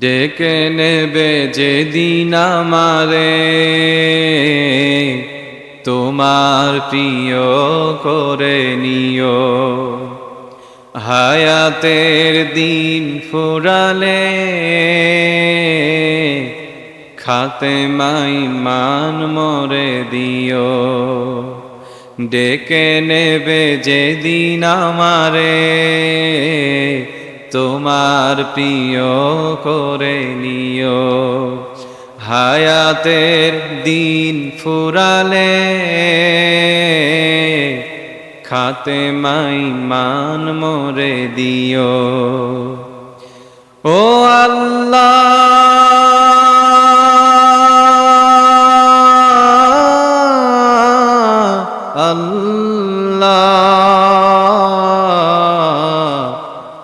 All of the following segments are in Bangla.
ডেকে নেবে যেদিন আমারে। তোমার প্রিয় করে নিও। হায়াতের দিন ফুরালে খাতে মাই মান মরে দিও। ডেকে নেবে যেদিন আমারে তোমার প্রিয় করে নিও। হায়াতের দিন ফুরালে খাতে মাই মান মরে দিও। ও আল্লাহ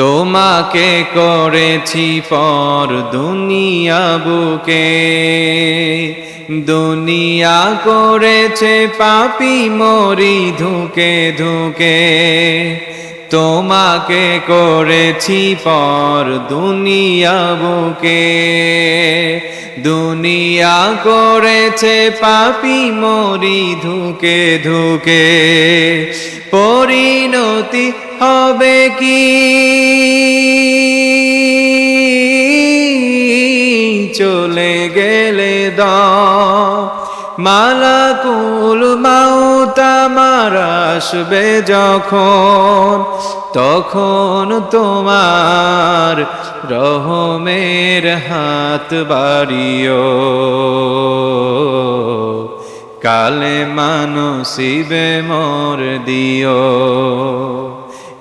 তোমাকে করেছি পর দুনিয়া বুকে। দুনিয়া করেছে পাপি মরি ধুকে ধুকে। তোমাকে করেছি পর দুনিয়া বুকে। দুনিয়া করেছে পাপি মরি ধুকে ধুকে। পরিণতি হবে কি? চলে গেলে দ মালাকুল মাউতা মার আসবে যখন, তখন তোমার রহমের হাত বাড়িও। কালে মানসিবে মর দিও।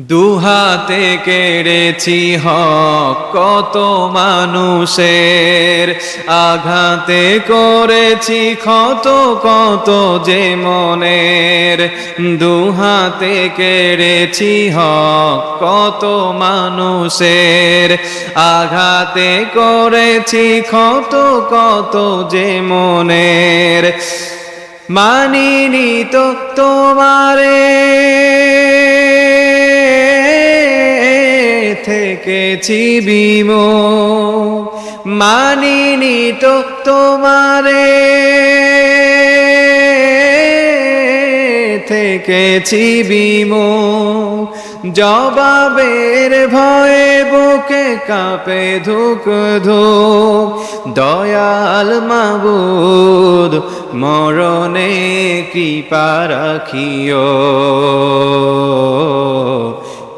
দুহাতে কেড়েছি হক কত মানুষের। আঘাতে করেছি ক্ষত কত যে মনের। দুহাতে কেড়েছি হক কত মানুষের। আঘাতে করেছি ক্ষত কত যে মনের। মানিনি তো তোমারে। থেকেছি বিম। মানিনি তো তোমারে। থেকেছি বিম। জবাবের ভয়ে বুকে কাঁপে ধুক ধুক। দয়াল মাবুদ, মরণে কৃপা রাখিও।